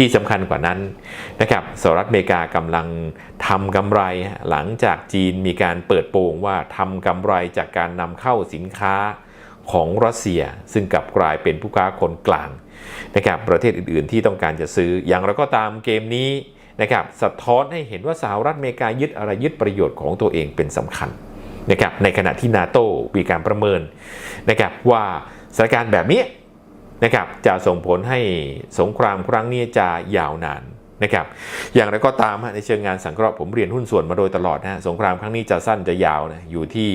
ที่สำคัญกว่านั้นนะครับสหรัฐอเมริกากำลังทำกำไรหลังจากจีนมีการเปิดโปงว่าทำกำไรจากการนำเข้าสินค้าของรัสเซีย ซึ่งกลับกลายเป็นผู้ค้าคนกลางนะครับประเทศอื่นๆที่ต้องการจะซื้ออย่างไรก็ตามเกมนี้นะครับสะท้อนให้เห็นว่าสหรัฐอเมริกายึดอะไรยึดประโยชน์ของตัวเองเป็นสำคัญนะครับในขณะที่นาโตมีการประเมินนะครับว่าสถานการณ์แบบนี้ นะครับจะส่งผลให้สงครามครั้งนี้จะยาวนานนะครับอย่างไรก็ตามในเชิงงานสังเคราะห์ผมเรียนหุ้นส่วนมาโดยตลอดนะฮะสงครามครั้งนี้จะสั้นจะยาวนะอยู่ที่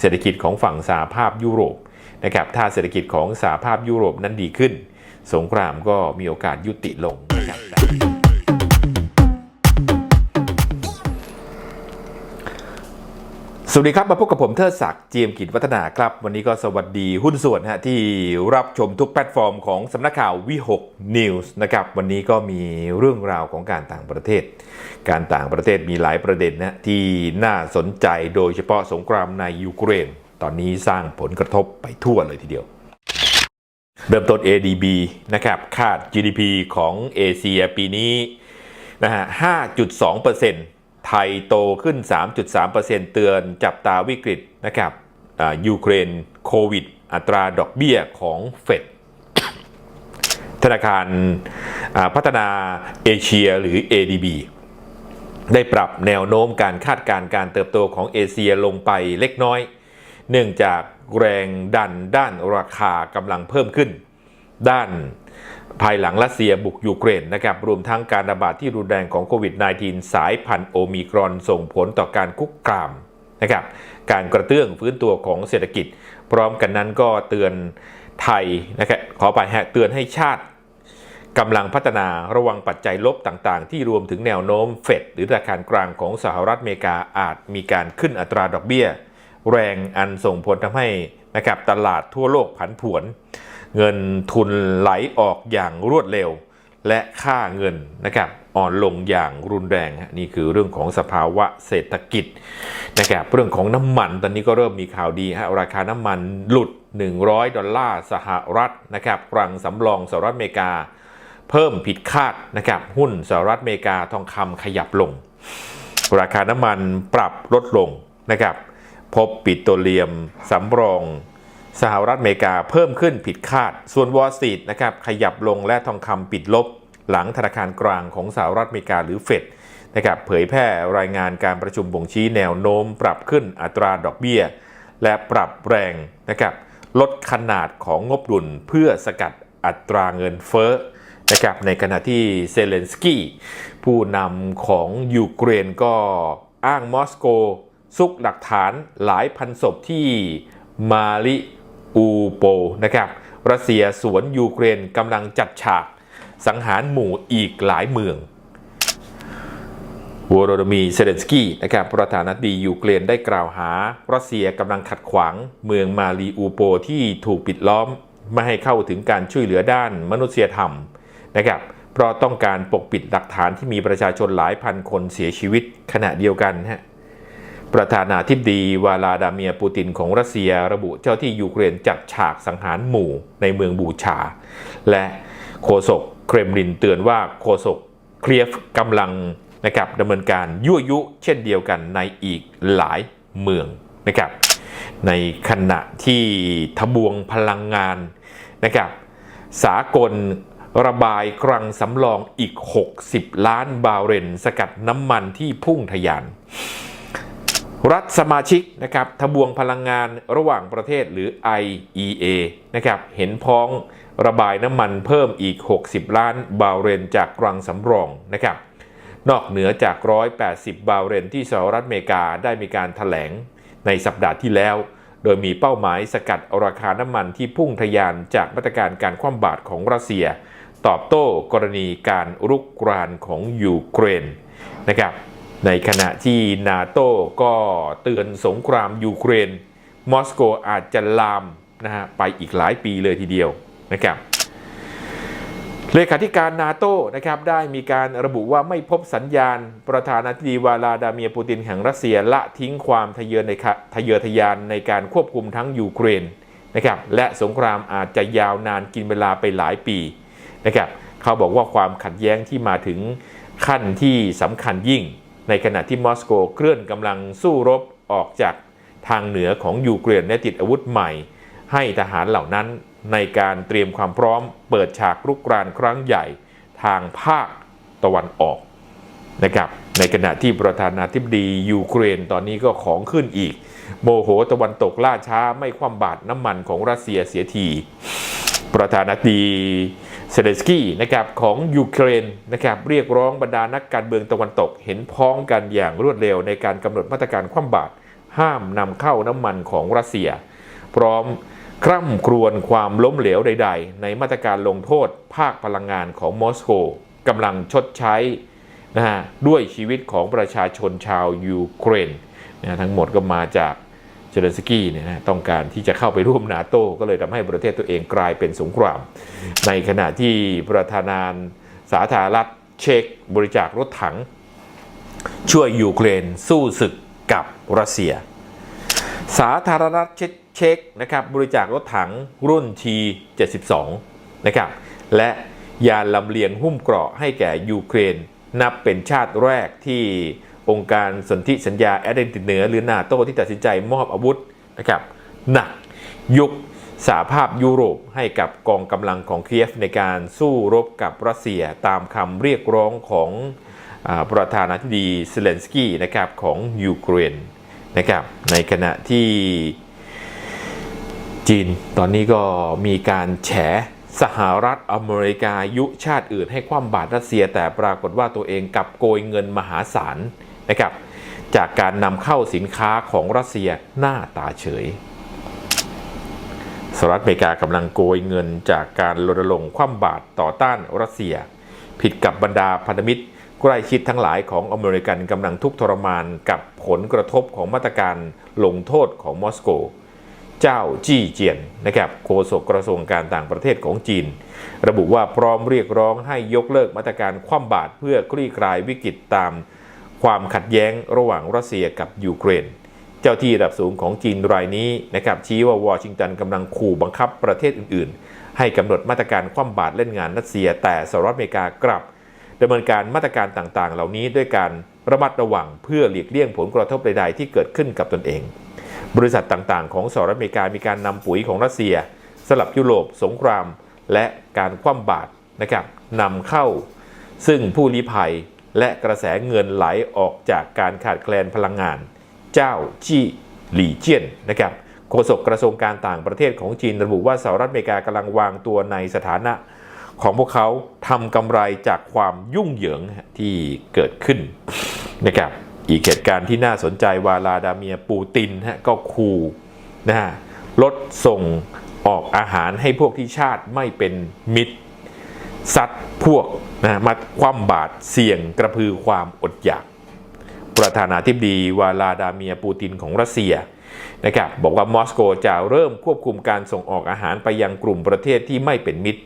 เศรษฐกิจของฝั่งสหภาพยุโรปนะครับถ้าเศรษฐกิจของสหภาพยุโรปนั้นดีขึ้น สงครามก็มีโอกาสยุติลงนะครับ สวัสดีครับ มาพบกับผมเทิดศักดิ์เจียมกิจวัฒนาครับ วันนี้ก็สวัสดีหุ้นส่วนฮะที่รับชมทุกแพลตฟอร์มของสำนักข่าววิหกนิวส์นะครับวันนี้ก็มีเรื่องราวของการต่างประเทศ การต่างประเทศมีหลายประเด็นนะที่น่าสนใจโดยเฉพาะสงครามในยูเครน ตอนนี้สร้างผลกระทบไปทั่วเลยทีเดียวเริ่มต้น ADB นะครับคาด GDP ของเอเชียปีนี้นะฮะ5.2% ไทยโตขึ้น 3.3%เตือนจับตาวิกฤตนะครับยูเครนโควิด อัตราดอกเบี้ยของเฟดธนาคารพัฒนาเอเชียหรือ ADB ได้ปรับแนวโน้มการคาดการณ์การเติบโตของเอเชียลงไปเล็กน้อย เนื่องจากแรงดันด้านราคากำลังเพิ่มขึ้น ด้าน ภายหลังรัสเซียบุกยูเครนนะครับรวมทั้งการระบาดที่รุนแรงของโควิด -19 สายพันธุ์โอมิครอนส่งผลต่อการคุกคามนะครับการกระเตื้องฟื้นตัวของเศรษฐกิจ พร้อมกันนั้นก็เตือนไทยนะครับขอไปฮะเตือนให้ชาติกำลังพัฒนาระวังปัจจัยลบต่างๆ ที่รวมถึงแนวโน้มเฟดหรือธนาคารกลางของสหรัฐอเมริกาอาจมีการขึ้นอัตราดอกเบี้ย แรงอันส่งผลทำให้นะครับตลาดทั่วโลกผันผวน เงินทุนไหลออกอย่างรวดเร็ว และค่าเงินนะครับอ่อนลงอย่างรุนแรงนี่คือเรื่องของสภาวะเศรษฐกิจนะครับเรื่องของน้ำมันตอนนี้ก็เริ่มมีข่าวดีฮะราคาน้ำมันหลุด 100 ดอลลาร์สหรัฐนะครับกลังสำรองสหรัฐอเมริกา เพิ่มผิดคาดนะครับหุ้นสหรัฐอเมริกาทองคำขยับลง ราคาน้ำมันปรับลดลงนะครับพบปิโตรเลียมสำรอง สหรัฐอเมริกาเพิ่มขึ้นผิดคาด ส่วนวอลซีตนะครับขยับลงและทองคำปิดลบ หลังธนาคารกลางของสหรัฐอเมริกาหรือเฟดนะครับเผยแพร่รายงานการประชุมบ่งชี้แนวโน้มปรับขึ้นอัตราดอกเบี้ย และปรับแรงนะครับลดขนาดของงบดุลเพื่อสกัดอัตราเงินเฟ้อนะครับในขณะที่เซเลนสกี้ผู้นำของยูเครนก็อ้างมอสโก ซุกหลักฐานหลายพันศพที่มาริ อูโปนะครับรัสเซียสวนยูเครนกำลังจัดฉาก สังหารหมู่อีกหลายเมืองวโรโดมีเซเลนสกี้นะครับประธานาธิบดียูเครนได้กล่าวหา รัสเซียกำลังขัดขวางเมืองมารีอูโปที่ถูกปิดล้อม ไม่ให้เข้าถึงการช่วยเหลือด้านมนุษยธรรมนะครับเพราะต้องการปกปิดหลักฐานที่มีประชาชนหลายพันคนเสียชีวิตขณะเดียวกันฮะ ประธานาธิบดีวาลาดาเมียปูตินของรัสเซียระบุเจ้าที่ยูเครนจัดฉากสังหารหมู่ในเมืองบูชา และโฆษกเครมลินเตือนว่าโฆษกเคลียฟกำลังนะครับดำเนินการยั่วยุเช่นเดียวกันในอีกหลายเมืองนะครับในขณะที่ทบวงพลังงานนะครับสากลระบายกรังสำรองอีก 60 ล้านบาร์เรลสกัดน้ำมันที่พุ่งทะยาน รัฐสมาชิกนะครับทบวงพลังงานระหว่างประเทศหรือ IEA นะครับเห็นพ้องระบายน้ำมันเพิ่มอีก 60 ล้านบาร์เรลจากกรังสำรองนะครับนอกเหนือจาก 180 บาร์เรลที่สหรัฐอเมริกาได้มีการถแถลงในสัปดาห์ที่แล้ว โดยมีเป้าหมายสกัดราคาน้ำมันที่พุ่งทะยานจากมาตรการการคว่ำบาตรของรัสเซีย ตอบโต้กรณีการรุกรานของยูเครนนะครับ ในขณะที่นาโต้ก็เตือนสงครามยูเครน มอสโกอาจจะลามนะฮะไปอีกหลายปีเลยทีเดียวนะครับเลขาธิการนาโต้นะครับได้มีการระบุว่าไม่พบสัญญาณประธานาธิบดีวลาดาเมียปูตินแห่งรัสเซียละทิ้งความทะเยอในทะเยอทะยานในการควบคุมทั้งยูเครนนะครับและสงครามอาจจะยาวนานกินเวลาไปหลายปีนะครับเขาบอกว่าความขัดแย้งที่มาถึงขั้นที่สำคัญยิ่ง ในขณะที่มอสโกเคลื่อนกำลังสู้รบออกจากทางเหนือของยูเครนและติดอาวุธใหม่ ให้ทหารเหล่านั้นในการเตรียมความพร้อมเปิดฉากรุกรานครั้งใหญ่ทางภาคตะวันออกนะครับในขณะที่ประธานาธิบดียูเครนตอนนี้ก็ของขึ้นอีก โมโหตะวันตกล่าช้าไม่คว่ำบาตรน้ำมันของรัสเซียเสียที ประธานาธิบดี เซเลสกี้นะครับของยูเครนนะครับเรียกร้องบรรดานักการเมืองตะวันตก เห็นพ้องกันอย่างรวดเร็วในการกำหนดมาตรการคว่ำบาตรห้ามนำเข้าน้ำมันของรัสเซีย พร้อมคร่ำครวญความล้มเหลวใด ๆ ในมาตรการลงโทษภาคพลังงานของมอสโกกำลังชดใช้นะฮะด้วยชีวิตของประชาชนชาวยูเครนนะทั้งหมดก็มาจาก เซเลนสกี้เนี่ยนะต้องการที่จะเข้าไปร่วมนาโต้ก็เลยทำให้ประเทศตัวเองกลายเป็นสงคราม ในขณะที่ประธานาสาธารณรัฐเช็กบริจาครถถัง ช่วยยูเครนสู้ศึกกับรัสเซีย สาธารณรัฐเช็กนะครับบริจาครถถังรุ่น T72 นะครับและยานลำเลียงหุ้มเกราะให้แก่ยูเครนนับเป็นชาติแรกที่ องค์การสนธิสัญญาแอตแลนติกเหนือหรือนาโตที่ตัดสินใจมอบอาวุธนะครับหนักยุคสหภาพยุโรปให้กับกองกำลังของเคียฟในการสู้รบกับรัสเซียตามคำเรียกร้องของอประธานาธิบดีเซเลนสกี้นะครับของยูเครนนะครับในขณะที่จีนตอนนี้ก็มีการแฉสหรัฐอเมริกายุชาติอื่นให้ความบาตรรัสเซีย แต่ปรากฏว่าตัวเองกับโกยเงินมหาศาล นะครับ จากการนำเข้าสินค้าของรัสเซียหน้าตาเฉยสหรัฐอเมริกากำลังโกยเงินจากการรณรงค์คว่ำบาตรต่อต้านรัสเซีย ผิดกับบรรดาพันธมิตรใกล้ชิดทั้งหลายของอเมริกันกำลังทุกข์ทรมานกับผลกระทบของมาตรการลงโทษของมอสโก เจ้าจี้เจียนนะครับโฆษกกระทรวงการต่างประเทศของจีน ระบุว่าพร้อมเรียกร้องให้ยกเลิกมาตรการคว่ำบาตรเพื่อคลี่คลายวิกฤตตาม ความขัดแย้งระหว่างรัสเซียกับยูเครน เจ้าที่ระดับสูงของจีนรายนี้นะครับชี้ว่าวอชิงตันกำลังขู่บังคับประเทศอื่นๆ ให้กำหนดมาตรการคว่ำบาตรเล่นงานรัสเซีย แต่สหรัฐอเมริกากลับดำเนินการมาตรการต่างๆ เหล่านี้ด้วยการระมัดระวังเพื่อหลีกเลี่ยงผลกระทบใดๆที่เกิดขึ้นกับตนเอง บริษัทต่างๆ ของสหรัฐอเมริกามีการนำปุ๋ยของรัสเซีย สลับยุโรปสงคราม และการคว่ำบาตรนะครับนำเข้า ซึ่งผู้ลี้ภัย และกระแสเงินไหลออกจากการขาดแคลนพลังงาน เจ้าจี้หลี่เจียนนะครับโฆษกกระทรวงการต่างประเทศของจีนระบุว่าสหรัฐอเมริกากำลังวางตัวในสถานะ ของพวกเขาทำกำไรจากความยุ่งเหยิงที่เกิดขึ้นนะครับอีกเหตุการณ์ที่น่าสนใจวาลาดาเมียปูตินฮะก็คูนะฮะลดส่งออกอาหารให้พวกที่ชาติไม่เป็นมิตร ซัดพวกนะมาคว่ำบาตรเสี่ยงกระพือความอดอยาก ประธานาธิบดีวาลาดาเมียปูตินของรัสเซียนะครับบอกว่ามอสโกจะเริ่มควบคุมการส่งออกอาหารไปยังกลุ่มประเทศที่ไม่เป็นมิตร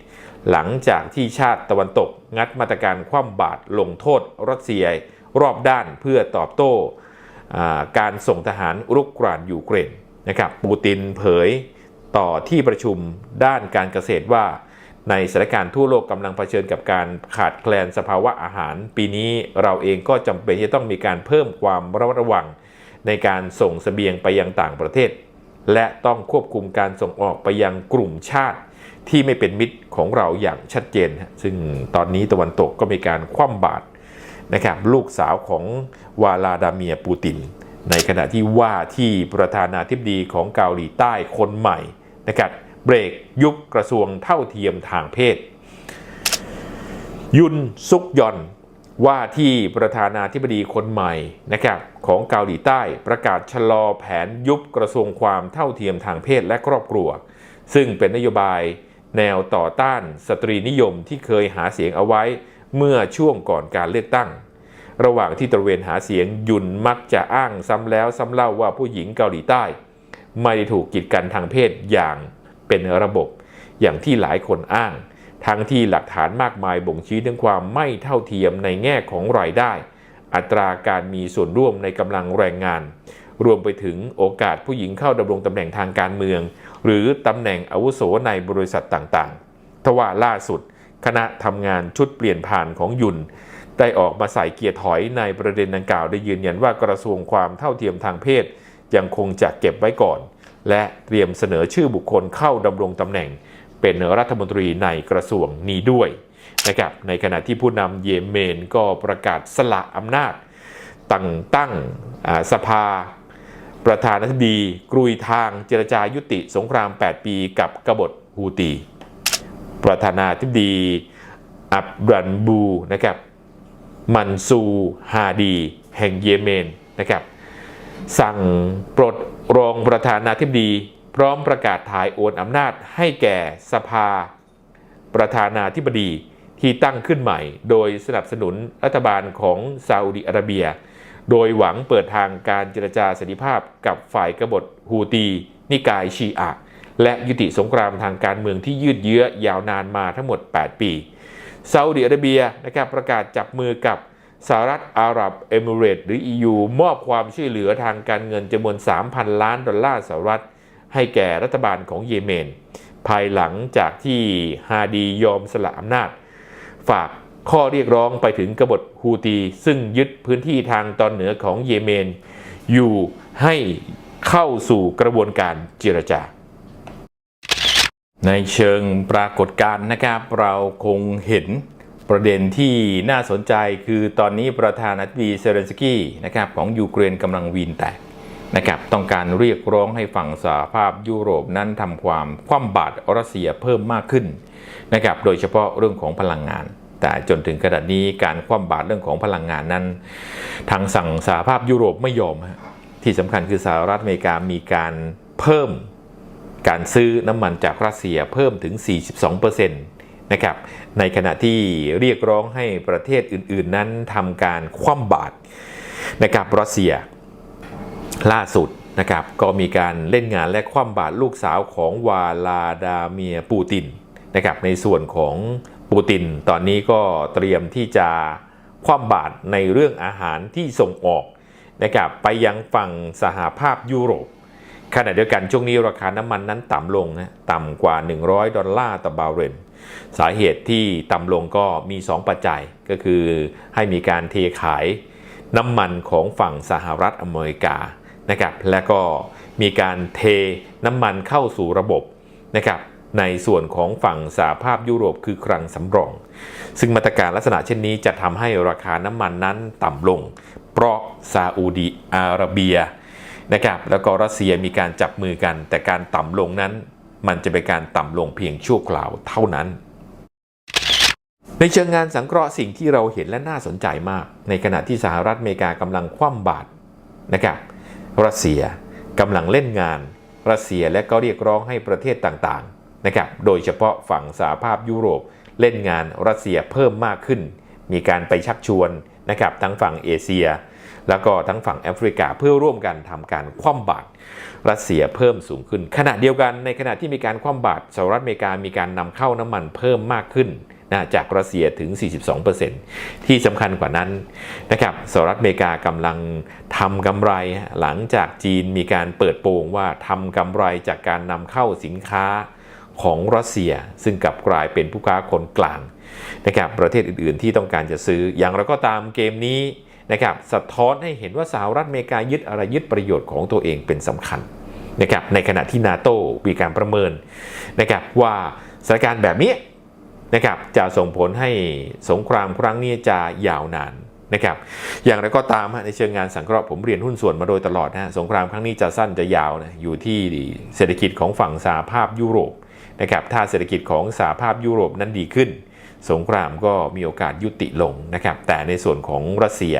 หลังจากที่ชาติตะวันตกงัดมาตรการคว่ำบาตรลงโทษรัสเซียรอบด้านเพื่อตอบโต้การส่งทหารรุกรานยูเครนนะครับปูตินเผยต่อที่ประชุมด้านการเกษตรว่า ในสถานการณ์ทั่วโลกกำลังเผชิญกับการขาดแคลนสภาวะอาหาร ปีนี้เราเองก็จำเป็นที่ต้องมีการเพิ่มความระมัดระวัง ในการส่งเสบียงไปยังต่างประเทศ และต้องควบคุมการส่งออกไปยังกลุ่มชาติที่ไม่เป็นมิตรของเราอย่างชัดเจน ซึ่งตอนนี้ตะวันตกก็มีการคว่ำบาตรนะครับลูกสาวของวาลาดาเมียปูติน ในขณะที่ว่าที่ประธานาธิบดีของเกาหลีใต้คนใหม่นะครับ เบรกยุบกระทรวงเท่าเทียมทางเพศ ยุนซุกยอนว่าที่ประธานาธิบดีคนใหม่นะครับของเกาหลีใต้ประกาศชะลอแผนยุบกระทรวงความเท่าเทียมทางเพศและครอบครัว ซึ่งเป็นนโยบายแนวต่อต้านสตรีนิยมที่เคยหาเสียงเอาไว้เมื่อช่วงก่อนการเลือกตั้ง ระหว่างที่ตระเวนหาเสียงยุนมักจะอ้างซ้ำแล้วซ้ำเล่าว่าผู้หญิงเกาหลีใต้ ไม่ได้ถูกกีดกันทางเพศอย่าง เป็นระบบ อย่างที่หลายคนอ้าง ทั้งที่หลักฐานมากมายบ่งชี้ถึงความไม่เท่าเทียมในแง่ของรายได้ อัตราการมีส่วนร่วมในกำลังแรงงาน รวมไปถึงโอกาสผู้หญิงเข้าดำรงตำแหน่งทางการเมือง หรือตำแหน่งอาวุโสในบริษัทต่างๆ ทว่าล่าสุด คณะทำงานชุดเปลี่ยนผ่านของยุนได้ออกมาใส่เกียร์ถอยในประเด็นดังกล่าวได้ยืนยันว่ากระทรวงความเท่าเทียมทางเพศ ยังคงจะเก็บไว้ก่อน และเตรียมเสนอชื่อบุคคลเข้าดำรงตำแหน่งเป็นรัฐมนตรีในกระทรวงนี้ด้วยนะครับในขณะที่ผู้นำเยเมนก็ประกาศสละอำนาจตั้งตั้งสภาประธานาธิบดีกรุยทางเจรจายุติสงคราม 8 ปีกับกบฏฮูตี ประธานาธิบดีอับรันบูนะครับมันซูฮาดี แห่งเยเมนนะครับสั่งปลด รองประธานาธิบดี พร้อมประกาศถ่ายโอนอำนาจให้แก่สภา ประธานาธิบดีที่ตั้งขึ้นใหม่ โดยสนับสนุนรัฐบาลของซาอุดิอาระเบีย โดยหวังเปิดทางการเจรจาสันติภาพกับฝ่ายกบฏฮูตี นิกายชีอะและยุติสงครามทางการเมืองที่ยืดเยื้อยาวนานมาทั้งหมด 8 ปีซาอุดิอาระเบียนะครับประกาศจับมือกับ สหรัฐอาหรับเอมิเรตส์หรือ EU มอบความช่วยเหลือทางการเงินจำนวน 3,000 ล้านดอลลาร์สหรัฐ ให้แก่รัฐบาลของเยเมน ภายหลังจากที่ฮาดียอมสละอำนาจ ฝากข้อเรียกร้องไปถึงกบฏฮูตี ซึ่งยึดพื้นที่ทางตอนเหนือของเยเมน อยู่ให้เข้าสู่กระบวนการเจรจาในเชิงปรากฏการณ์นะครับ เราคงเห็น ประเด็นที่น่าสนใจคือตอนนี้ประธานาธิบดีเซเลนสกี้นะครับของยูเครนกำลังวีนแตกนะครับต้องการเรียกร้องให้ฝั่งสหภาพยุโรปนั้นทำความคว่ำบาตรรัสเซียเพิ่มมากขึ้นนะครับโดยเฉพาะเรื่องของพลังงาน แต่จนถึงขนาดนี้การคว่ำบาตรเรื่องของพลังงานนั้น ทางสั่งสหภาพยุโรปไม่ยอม ที่สำคัญคือสหรัฐอเมริกามีการเพิ่มการซื้อน้ำมันจากรัสเซียเพิ่มถึง 42% นะครับในขณะที่เรียกร้องให้ประเทศอื่น ๆ นั้นทำการคว่ำบาตรนะครับรัสเซียล่าสุดนะครับก็มีการเล่นงานและคว่ำบาตรลูกสาวของวาลาดาเมียปูตินนะครับในส่วนของปูตินตอนนี้ก็เตรียมที่จะคว่ำบาตรในเรื่องอาหารที่ส่งออกนะครับไปยังฝั่งสหภาพยุโรปขณะเดียวกันช่วงนี้ราคาน้ำมันนั้นต่ำลงนะต่ำกว่า 100 ดอลลาร์ต่อบาร์เรล สาเหตุที่ต่ำลงก็มี 2 ปัจจัยก็คือให้มีการเทขายน้ำมันของฝั่งสหรัฐอเมริกานะครับและก็มีการเทน้ำมันเข้าสู่ระบบนะครับในส่วนของฝั่งสหภาพยุโรปคือคลังสำรอง ซึ่งมาตรการลักษณะเช่นนี้จะทำให้ราคาน้ำมันนั้นต่ำลง เพราะซาอุดีอาระเบียนะครับแล้วก็รัสเซียมีการจับมือกัน แต่การต่ำลงนั้น มันจะเป็นการต่ำลงเพียงชั่วคราวเท่านั้น ในเชิงงานสังเคราะห์สิ่งที่เราเห็นและน่าสนใจมาก ในขณะที่สหรัฐอเมริกากำลังคว่ำบาตรนะครับรัสเซียกำลังเล่นงาน รัสเซียและก็เรียกร้องให้ประเทศต่างๆนะครับโดยเฉพาะฝั่งสหภาพยุโรป เล่นงานรัสเซียเพิ่มมากขึ้น มีการไปชักชวนนะครับทั้งฝั่งเอเชีย แล้วก็ทั้งฝั่งแอฟริกาเพื่อร่วมกันทำการคว่ำบาตรรัสเซียเพิ่มสูงขึ้น ขณะเดียวกันในขณะที่มีการคว่ำบาตรสหรัฐอเมริกามีการนำเข้าน้ำมันเพิ่มมากขึ้นนะจากรัสเซียถึง 42%ที่สำคัญกว่านั้นนะครับสหรัฐอเมริกากำลังทำกำไรหลังจากจีนมีการเปิดโปงว่าทำกำไรจากการนำเข้าสินค้าของรัสเซีย ซึ่งกลับกลายเป็นผู้ค้าคนกลางนะครับประเทศอื่นๆที่ต้องการจะซื้ออย่างไรก็ตามเกมนี้ นะครับสะท้อนให้เห็นว่าสหรัฐอเมริกายึดอะไรยึดประโยชน์ของตัวเองเป็นสำคัญนะครับในขณะที่นาโตมีการประเมินนะครับว่าสถานการณ์แบบนี้นะครับจะส่งผลให้สงครามครั้งนี้จะยาวนานนะครับอย่างไรก็ตามในเชิงงานสังเคราะห์ผมเรียนหุ้นส่วนมาโดยตลอดนะสงครามครั้งนี้จะสั้นจะยาวนะอยู่ที่เศรษฐกิจของฝั่งสหภาพยุโรปนะครับถ้าเศรษฐกิจของสหภาพยุโรปนั้นดีขึ้น สงครามก็มีโอกาสยุติลงนะครับแต่ในส่วนของรัสเซีย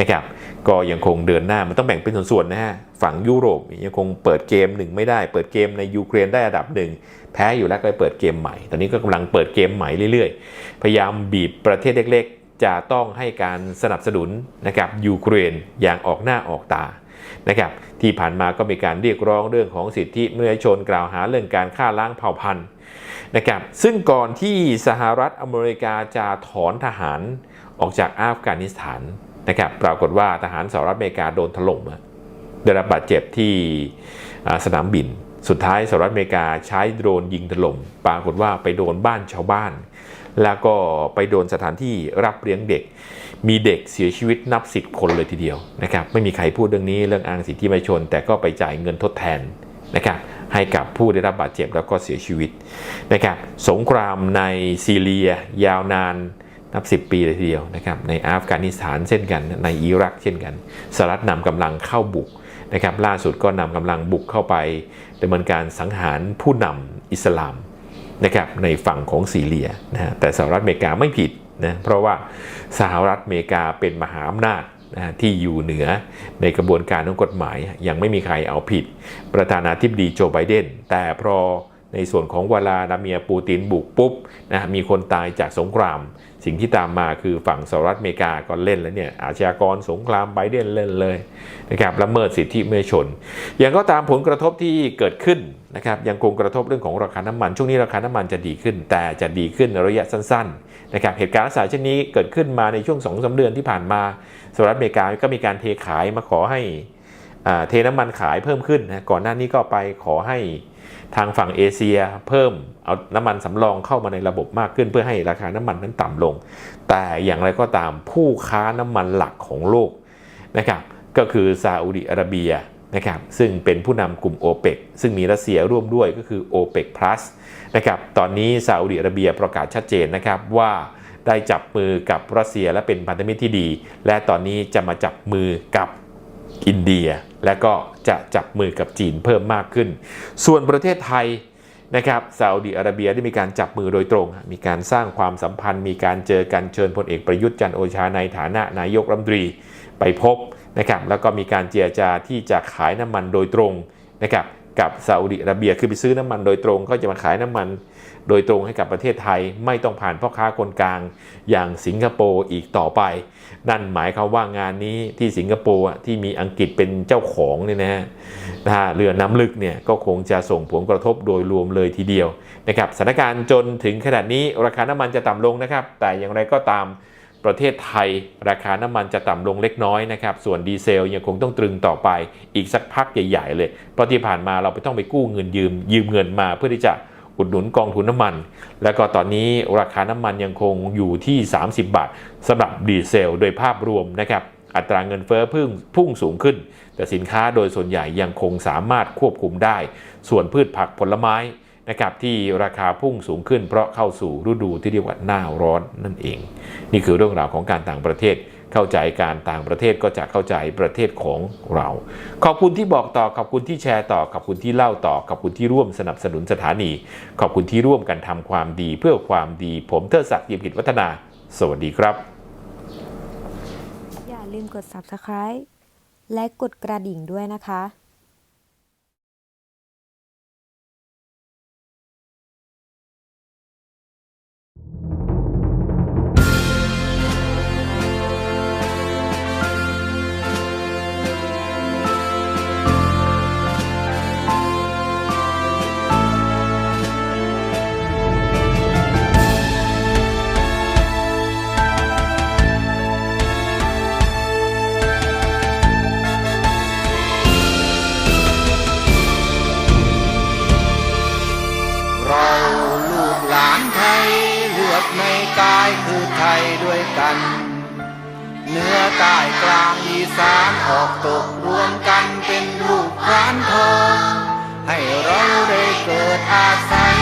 นะครับก็ยังคงเดินหน้ามันต้องแบ่งเป็นส่วนๆนะฮะฝั่งยุโรปยังคงเปิดเกมหนึ่งไม่ได้ เปิดเกมในยูเครนได้ระดับหนึ่งแพ้อยู่แล้วก็ไปเปิดเกมใหม่ ตอนนี้ก็กำลังเปิดเกมใหม่เรื่อยๆ พยายามบีบประเทศเล็กๆ จะต้องให้การสนับสนุนนะครับยูเครนอย่างออกหน้าออกตานะครับที่ผ่านมาก็มีการเรียกร้องเรื่องของสิทธิมนุษยชนกล่าวหาเรื่องการฆ่าล้างเผ่าพันธุ์นะครับซึ่งก่อนที่สหรัฐอเมริกาจะถอนทหารออกจากอัฟกานิสถาน นะครับปรากฏว่าทหารสหรัฐอเมริกาโดนถล่มได้รับบาดเจ็บที่สนามบิน สุดท้ายสหรัฐอเมริกาใช้โดรนยิงถล่มปรากฏว่าไปโดนบ้านชาวบ้าน แล้วก็ไปโดนสถานที่รับเลี้ยงเด็ก มีเด็กเสียชีวิตนับสิบคนเลยทีเดียวนะครับไม่มีใครพูดเรื่องนี้เรื่องอ้างสิทธิมนชน แต่ก็ไปจ่ายเงินทดแทนนะครับให้กับผู้ได้รับบาดเจ็บแล้วก็เสียชีวิตนะครับสงครามในซีเรีย ยาวนาน นับ 10 ปีเลยทีเดียวนะครับในอัฟกานิสถานเช่นกันในอิรักเช่นกันสหรัฐนำกำลังเข้าบุกนะครับล่าสุดก็นำกำลังบุกเข้าไปดำเนินการสังหารผู้นำอิสลามนะครับในฝั่งของซีเรียนะฮะแต่สหรัฐอเมริกาไม่ผิดนะเพราะว่าสหรัฐอเมริกาเป็นมหาอำนาจนะฮะที่อยู่เหนือในกระบวนการของกฎหมาย ยังไม่มีใครเอาผิด ประธานาธิบดีโจไบเดนแต่พอ ในส่วนของวลาดาเมียปูตินบุกปุ๊บนะมีคนตายจากสงคราม สิ่งที่ตามมาคือฝั่งสหรัฐอเมริกาก็เล่นแล้วเนี่ยอาชญากรสงครามไบเดนเล่นเลยนะครับละเมิดสิทธิมนุษยชน อย่างก็ตามผลกระทบที่เกิดขึ้นนะครับยังคงกระทบเรื่องของราคาน้ำมัน ช่วงนี้ราคาน้ำมันจะดีขึ้น แต่จะดีขึ้นในระยะสั้นๆนะครับเหตุการณ์ลักษณะเช่นนี้เกิดขึ้นมาในช่วง2อสเดือนที่ผ่านมาสหรัฐอเมริกาก็มีการเทขายมาขอให้อ่าเทน้ำมันขายเพิ่มขึ้นนะก่อนหน้านี้ก็ไปขอให้ ทางฝั่งเอเชียเพิ่มเอาน้ำมันสำรองเข้ามาในระบบมากขึ้นเพื่อให้ราคาน้ำมันนั้นต่ำลง แต่อย่างไรก็ตามผู้ค้าน้ำมันหลักของโลกนะครับก็คือซาอุดิอาระเบียนะครับซึ่งเป็นผู้นำกลุ่มโอเปกซึ่งมีรัสเซียร่วมด้วยก็คือ o p e c Plus นะครับตอนนี้ซาอุดิอาระเบียประกาศชัดเจนนะครับว่าได้จับมือกับรัสเซียและเป็นพันธมิตรที่ดี และตอนนี้จะมาจับมือกับ อินเดีย และก็จะจับมือกับจีนเพิ่มมากขึ้น ส่วนประเทศไทยนะครับซาอุดิอาระเบียได้มีการจับมือโดยตรง มีการสร้างความสัมพันธ์ มีการเจอกันเชิญพลเอกประยุทธ์จันโอชาในฐานะนายกรัฐมนตรีไปพบนะครับแล้วก็มีการเจรจาที่จะขายน้ำมันโดยตรงนะครับกับซาอุดิอาระเบียคือไปซื้อน้ำมันโดยตรง ก็จะมาขายน้ำมัน โดยตรงให้กับประเทศไทยไม่ต้องผ่านพ่อค้าคนกลาง อย่างสิงคโปร์อีกต่อไป นั่นหมายความว่างานนี้ที่สิงคโปร์ที่มีอังกฤษเป็นเจ้าของเนี่ยนะฮะเรือน้ำลึกเนี่ยก็คงจะส่งผลกระทบโดยรวมเลยทีเดียวนะครับสถานการณ์จนถึงขนาดนี้ราคาน้ำมันจะต่ำลงนะครับ แต่อย่างไรก็ตามประเทศไทย ราคาน้ำมันจะต่ำลงเล็กน้อยนะครับ ส่วนดีเซลยังคงต้องตรึงต่อไปอีกสักพักใหญ่ ๆ เลย เพราะที่ผ่านมาเราไปต้องไปกู้เงินยืมยืมเงินมาเพื่อที่จะ อุดหนุนกองทุนน้ำมัน แล้วก็ตอนนี้ราคาน้ำมันยังคงอยู่ที่ 30 บาทสำหรับดีเซล โดยภาพรวมนะครับอัตราเงินเฟ้อพุ่งพุ่งสูงขึ้น แต่สินค้าโดยส่วนใหญ่ยังคงสามารถควบคุมได้ ส่วนพืชผักผลไม้นะครับที่ราคาพุ่งสูงขึ้นเพราะเข้าสู่ฤดูที่เรียกว่าหน้าร้อนนั่นเอง นี่คือเรื่องราวของการต่างประเทศ เข้าใจการต่างประเทศก็จะเข้าใจประเทศของเรา ขอบคุณที่บอกต่อขอบคุณที่แชร์ต่อขอบคุณที่เล่าต่อขอบคุณที่ร่วมสนับสนุนสถานี ขอบคุณที่ร่วมกันทำความดีเพื่อความดีผมเทิดศักดิ์เยี่ยมกิจวัฒนา สวัสดีครับ อย่าลืมกด subscribe และกดกระดิ่งด้วยนะคะ อใต้กลางอีสานออกตกรวมกันเป็นลูกพรานทองให้เราได้เกิดอาศัย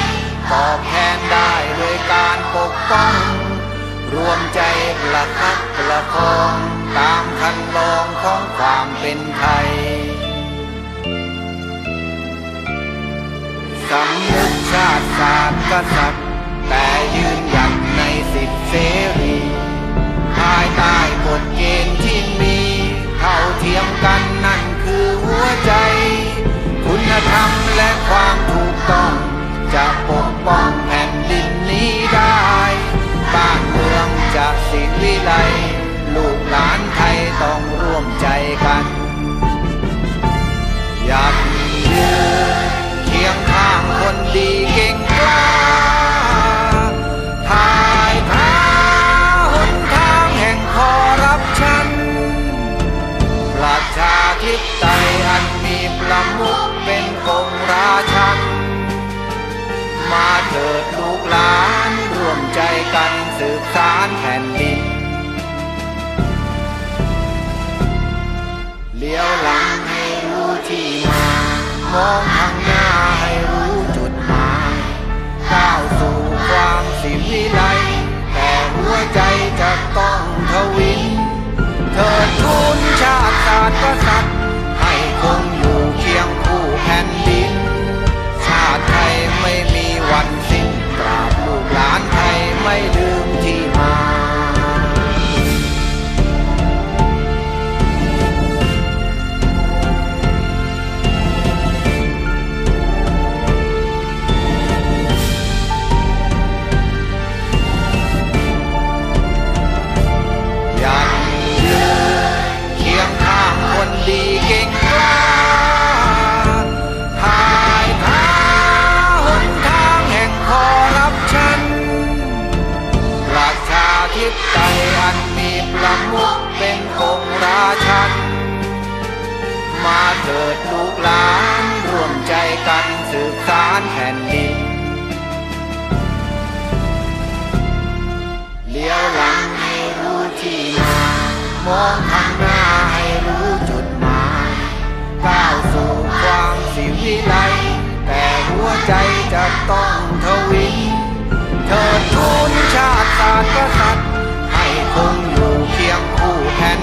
ตอบแทนได้ด้วยการปกป้อง รวมใจประคับประคองตามคันลองของความเป็นไทยสำนึกชาติศาสตร์กษัตริย์แต่ยืนหยัดในสิทธิเสรี ภายใต้กฎเกณฑ์ที่มี เท่าเทียมกันนั่นคือหัวใจ คุณธรรมและความถูกต้อง จะปกป้องแผ่นดินนี้ได้ บ้านเมืองจะสิวิไลลูกหลานไทยต้องร่วมใจกันอยากยืนเคียงข้างคนดี องราชัน มาเถิดลูกหลานร่วมใจกันสืบสานแผ่นดิน เลี้ยวหลังให้รู้ที่มา มองทางหน้าให้รู้จุดหมายก้าวสู่ความสิริไลแต่หัวใจจะต้องทวิน เธอทูลชาติศาสตร์กษัตริย์ให้คง ผ่นดิน ชาติไทยไม่มีวันสิ้นตราบลูกหลานไทยไม่ลืม ข้างหน้าให้รู้จุดหมายก้าวสู่ความสิวิไลแต่หัวใจจะต้องทวินเธอทูลชาติศาสตร์กษัตริย์ให้คงอยู่เคียงคู่แผ่น